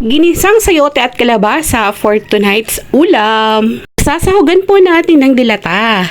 Ginisang sayote at kalabasa for tonight's ulam. Sasahugan po natin ng dilata.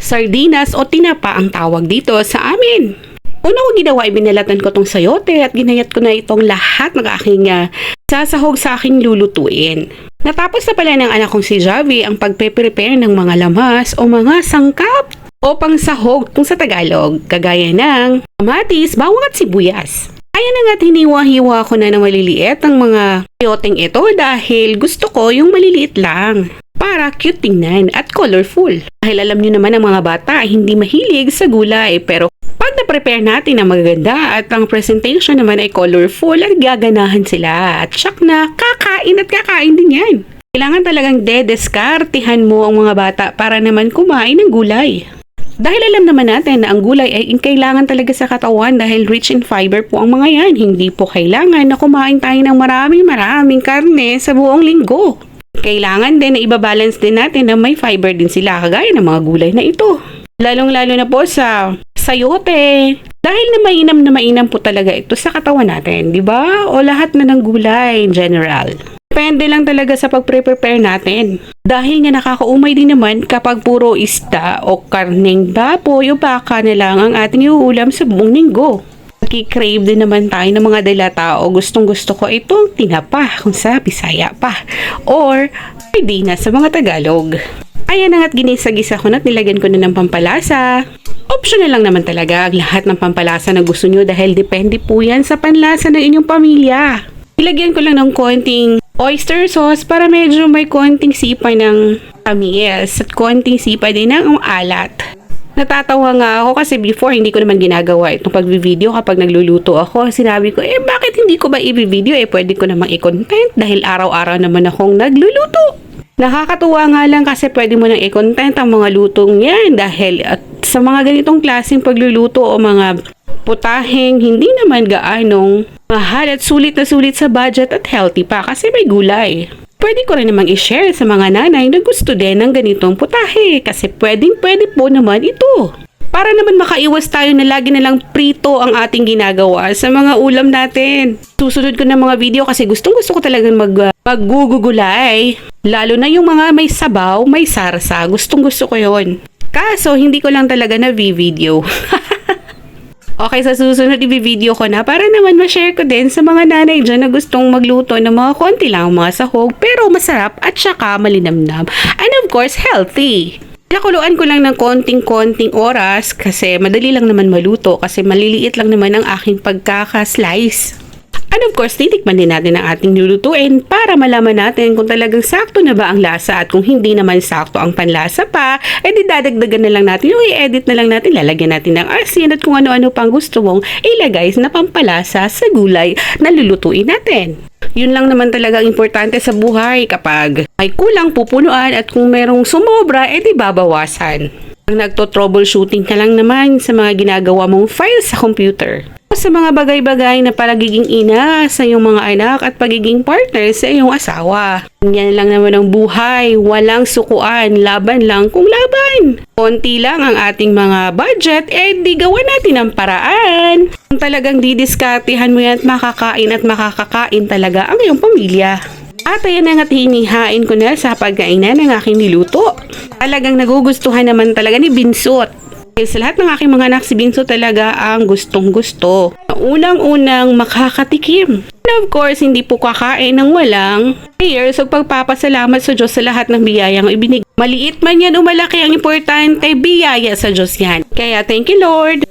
Sardinas o tinapa ang tawag dito sa amin. Una ko ginawa ay binalatan ko tong sayote at ginayat ko na itong lahat ng aking ah, sasahog sa aking lulutuin. Natapos na pala ng anak kong si Javi ang pagpe-prepare ng mga lamas o mga sangkap o pangsahog kung sa Tagalog, kagaya ng kamatis, bawang at sibuyas. Kaya na nga hiniwa-hiwa ko na ng maliliit ang mga sayoteng ito dahil gusto ko yung maliliit lang para cute tingnan at colorful. Dahil alam nyo naman ang mga bata ay hindi mahilig sa gulay pero pag na-prepare natin na magaganda at ang presentation naman ay colorful at gaganahan sila at syak na kakain at kakain din yan. Kailangan talagang dedeskartihan mo ang mga bata para naman kumain ng gulay. Dahil alam naman natin na ang gulay ay kailangan talaga sa katawan dahil rich in fiber po ang mga yan. Hindi po kailangan na kumain tayo ng maraming maraming karne sa buong linggo. Kailangan din na ibabalance din natin na may fiber din sila kagaya ng mga gulay na ito. Lalong-lalo na po sa sayote. Dahil na mainam na mainam po talaga ito sa katawan natin, di ba? O lahat na ng gulay in general. Depende lang talaga sa pag-prepare natin. Dahil nga nakakaumay din naman kapag puro isda o karneng baboy o baka na lang ang ating iuulam sa buong linggo. Nagki-crave din naman tayo ng mga delata o gustong gusto ko itong tinapa kung sa Bisaya pa. Or na sa mga Tagalog. Ayan na nga't ginisa-gisa ko na nilagyan ko na ng pampalasa. Optional lang naman talaga ang lahat ng pampalasa na gusto nyo dahil depende po yan sa panlasa ng inyong pamilya. Ilagyan ko lang ng konting oyster sauce para medyo may konting sipay ng tamis at konting sipay din ng alat. Natatawa nga ako kasi before hindi ko naman ginagawa itong pag-video kapag nagluluto ako. Sinabi ko, eh bakit hindi ko ba i-video? Eh pwede ko namang i-content dahil araw-araw naman akong nagluluto. Nakakatuwa nga lang kasi pwede mo nang i-content ang mga lutong yan dahil at sa mga ganitong klaseng pagluluto o mga putaheng hindi naman gaanong mahal at sulit na sulit sa budget at healthy pa kasi may gulay. Pwede ko rin namang i-share sa mga nanay na gusto din ng ganitong putahe kasi pwedeng pwede po naman ito. Para naman makaiwas tayo na lagi na lang prito ang ating ginagawa sa mga ulam natin. Susunod ko ng mga video kasi gustong gusto ko talagang mag, uh. Lalo na yung mga may sabaw, may sarsa. Gustong gusto ko yon. Kaso hindi ko lang talaga na video. Okay, sa susunod i-video ko na para naman ma-share ko din sa mga nanay dyan na gustong magluto ng mga konti lang mga sahog pero masarap at saka malinamnam. And of course, healthy. Nakuluan ko lang ng konting-konting oras kasi madali lang naman maluto kasi maliliit lang naman ang aking pagkaka-slice. And of course, titikman din natin ang ating lulutuin para malaman natin kung talagang sakto na ba ang lasa at kung hindi naman sakto ang panlasa pa, eh di dadagdagan na lang natin yung i-edit na lang natin, lalagyan natin ng asin at kung ano-ano pang gusto mong ilagay na pampalasa sa gulay na lulutuin natin. Yun lang naman talaga ang importante sa buhay kapag may kulang pupunuan at kung merong sumobra, eh di babawasan. Nagto-troubleshooting ka lang naman sa mga ginagawa mong files sa computer sa mga bagay-bagay na palagiging ina sa iyong mga anak at pagiging partner sa iyong asawa. Yan lang naman ang buhay, walang sukuan, laban lang kung laban. Konti lang ang ating mga budget, eh di gawa natin ang paraan. Kung talagang didiskartihan mo yan at makakain at makakakain talaga ang iyong pamilya. At ayan na nga't hinihain ko na sa pagkainan ng aking niluto. Talagang nagugustuhan naman talaga ni Binsot. Sa lahat ng aking mga anak, si Binso talaga ang gustong gusto. Unang-unang makakatikim. And of course, hindi po kakain ng walang prayers o pagpapasalamat sa Diyos sa lahat ng biyayang ibinig. Maliit man yan o malaki, ang importante, biyaya sa Diyos yan. Kaya thank you Lord.